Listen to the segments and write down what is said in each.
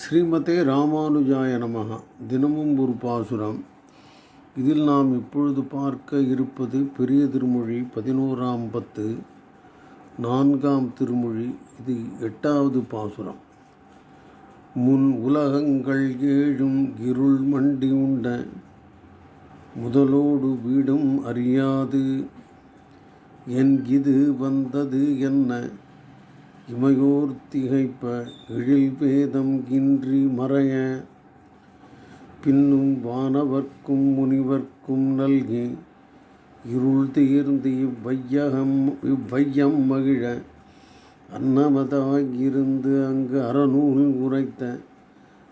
ஸ்ரீமதே ராமானுஜாய நமகா தினமும் ஒரு பாசுரம். இதில் நாம் இப்பொழுது பார்க்க இருப்பது பெரிய திருமொழி பதினோராம் பத்து நான்காம் திருமொழி. இது எட்டாவது பாசுரம். முன் உலகங்கள் ஏழும் இருள் மண்டி உண்ட முதலோடு வீடும் அறியாது. என் இது வந்தது என்ன? இமையோர் திகைப்ப எழில் பேதம் கின்றி மறைய பின்னும் வானவர்க்கும் முனிவர்க்கும் நல்கி இருள் தீர்ந்து இவ்வையகம் இவ்வையம் மகிழ அன்னமதாயிருந்து அங்கு அறநூல் உரைத்த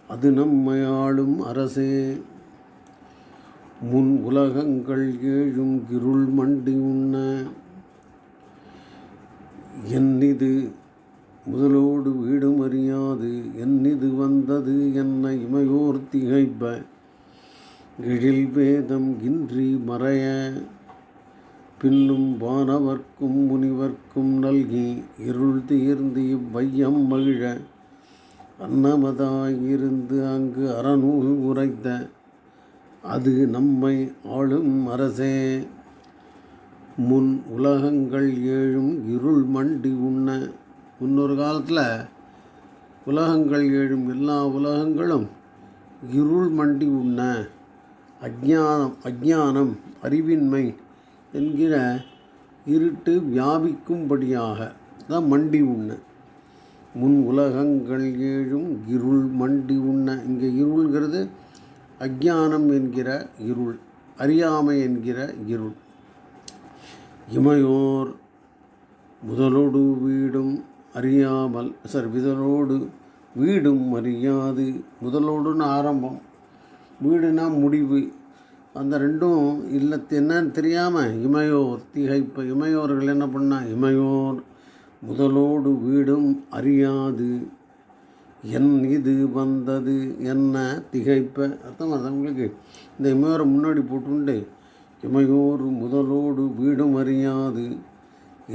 அது நம்மையாளும் அரசே. முன் உலகங்கள் ஏழும் இருள் மண்டி உண்ண என்னிது முதலோடு வீடும் அறியாது. என்னிது வந்தது என்ன இமையோர் திகைப்ப? எழில் வேதம் இன்றி மறைய. பின்னும் வானவர்க்கும் முனிவர்க்கும் நல்கி இருள் தீர்ந்து இவ்வையம் மகிழ. அன்னமதாயிருந்து அங்கு அறநூல் உரைத்த. அது நம்மை ஆளும் அரசே. முன் உலகங்கள் ஏழும் இருள் மண்டி உண்ண. முன்னொரு காலத்தில் உலகங்கள் ஏழும் எல்லா உலகங்களும் இருள் மண்டி உண்ண அஜ்ஞானம் அஜ்ஞானம் அறிவின்மை என்கிற இருட்டு வியாபிக்கும்படியாக தான் மண்டி உண்ண. முன் உலகங்கள் ஏழும் இருள் மண்டி உண்ண. இங்கே இருள்கிறது அஜ்ஞானம் என்கிற இருள் அறியாமை என்கிற இருள். இமையோர் முதலொடு வீடும் அறியாமல் சார் வீடும் அறியாது. முதலோடுன்னு ஆரம்பம் வீடுனா முடிவு. அந்த ரெண்டும் இல்லை என்னன்னு தெரியாமல் இமையோர் திகைப்ப இமையோர்கள் என்ன பண்ணா இமையோர் முதலோடு வீடும் அறியாது. என் இது வந்தது என்ன திகைப்ப? அர்த்தம் அது உங்களுக்கு. இந்த இமையோரை முன்னாடி போட்டுண்டு இமையோர் முதலோடு வீடும் அறியாது.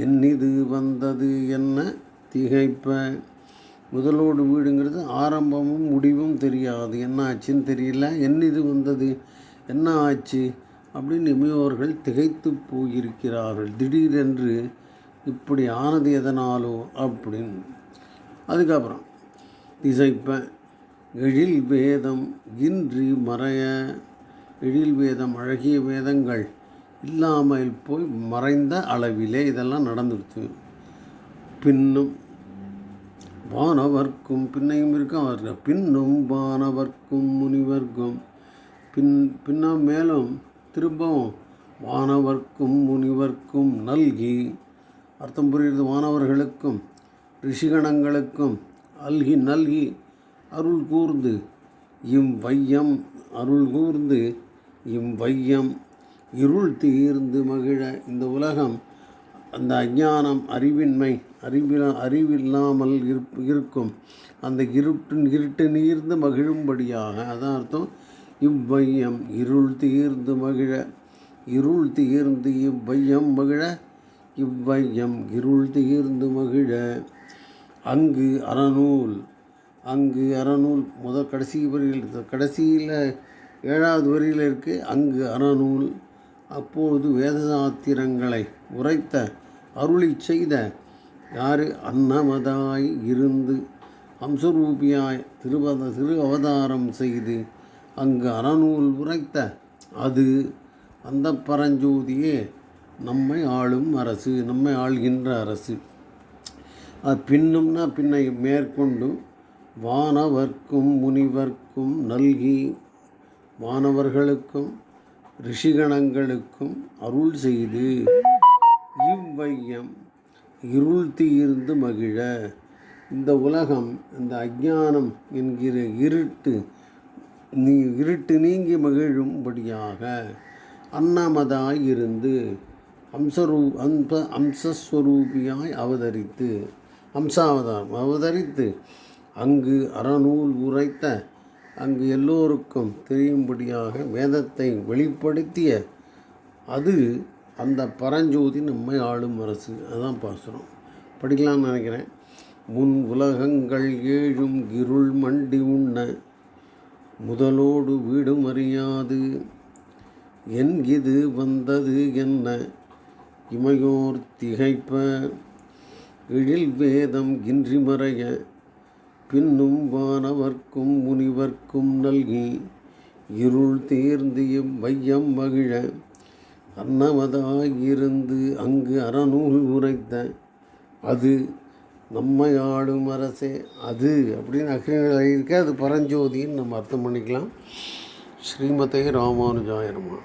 என் இது வந்தது என்ன திகைப்ப முதலோடு வீடுங்கிறது ஆரம்பமும் முடிவும் தெரியாது. என்ன ஆச்சுன்னு தெரியல. என்ன இது வந்தது? என்ன ஆச்சு? அப்படின்னு இமையோர்கள் திகைத்து போயிருக்கிறார்கள். திடீரென்று இப்படி ஆனது எதனாலோ அப்படின்னு. அதுக்கப்புறம் திசைப்ப எழில் வேதம் இன்றி மறைய எழில் வேதம் அழகிய வேதங்கள் இல்லாமல் போய் மறைந்த அளவிலே இதெல்லாம் நடந்துடுச்சு பின்னும் வானவர்க்கும் பின்னையும் இருக்கான் பின்னும் வானவர்க்கும் முனிவர்க்கும். பின் பின்னா மேலும் திரும்பவும் வானவர்க்கும் முனிவர்க்கும் நல்கி அர்த்தம் புரிகிறது வானவர்களுக்கும் ரிஷிகணங்களுக்கும் அல்கி நல்கி அருள் கூர்ந்து இம் வையம் அருள் கூர்ந்து இம் வையம் இருள் தீர்ந்து மகிழ இந்த உலகம் அந்த அஞ்ஞானம் அறிவின்மை அறிவிலா அறிவில்லாமல் இருப் இருக்கும். அந்த இருட்டு இருட்டு நீர்ந்து மகிழும்படியாக அதான் அர்த்தம் இவ்வையம் இருள் தீர்ந்து மகிழ இருள் தீர்ந்து இவ்வையம் மகிழ இவ்வையம் இருள் தீர்ந்து மகிழ. அங்கு அறநூல் அங்கு அறநூல் முதல் கடைசி வரியில் கடைசியில் ஏழாவது வரியில் இருக்குது அங்கு அறநூல். அப்போது வேதசாத்திரங்களை உரைத்த அருளி செய்த யார்? அன்னமதாய் இருந்து அம்சரூபியாய் திருவத திரு அவதாரம் செய்து அங்கு அறநூல் உரைத்த அது அந்த பரஞ்சோதியே நம்மை ஆளும் அரசு நம்மை ஆள்கின்ற அரசு. அது பின்னும்னா பின்னை மேற்கொண்டு வானவர்க்கும் முனிவர்க்கும் நல்கி வானவர்களுக்கும் ரிஷிகணங்களுக்கும் அருள் செய்து இவ்வையம் இருள் தீர்ந்து மகிழ. இந்த உலகம் இந்த அஜானம் என்கிற இருட்டு நீ இருட்டு நீங்கி மகிழும்படியாக அன்னமதாய் இருந்து அம்சரூ அம்ப அம்சஸ்வரூபியாய் அவதரித்து அம்சாவதாரம் அவதரித்து அங்கு அறநூல் உரைத்த அங்கு எல்லோருக்கும் தெரியும்படியாக வேதத்தை வெளிப்படுத்திய அது அந்த பரஞ்சோதி நம்மை ஆளும் அரசு. அதான் பாசுரம். படிக்கலாம்னு நினைக்கிறேன். முன் உலகங்கள் ஏழும் இருள் மண்டி உண்ண முதலோடு வீடும் அறியாது. என் இது வந்தது என்ன? இமையோர் திகைப்ப எழில் வேதம் கின்றி மறைய பின்னும் வானவர்க்கும் முனிவர்க்கும் நல்கி இருள் தேர்ந்து வையம் மகிழ அன்னமதாயிருந்து அங்கு அறநூல் உரைத்த அது நம்மை ஆளும் அரசே. அது அப்படின்னு அக்னியில் இருக்க அது பரஞ்சோதின்னு நம்ம அர்த்தம் பண்ணிக்கலாம். ஸ்ரீமதே ராமானுஜாயனமா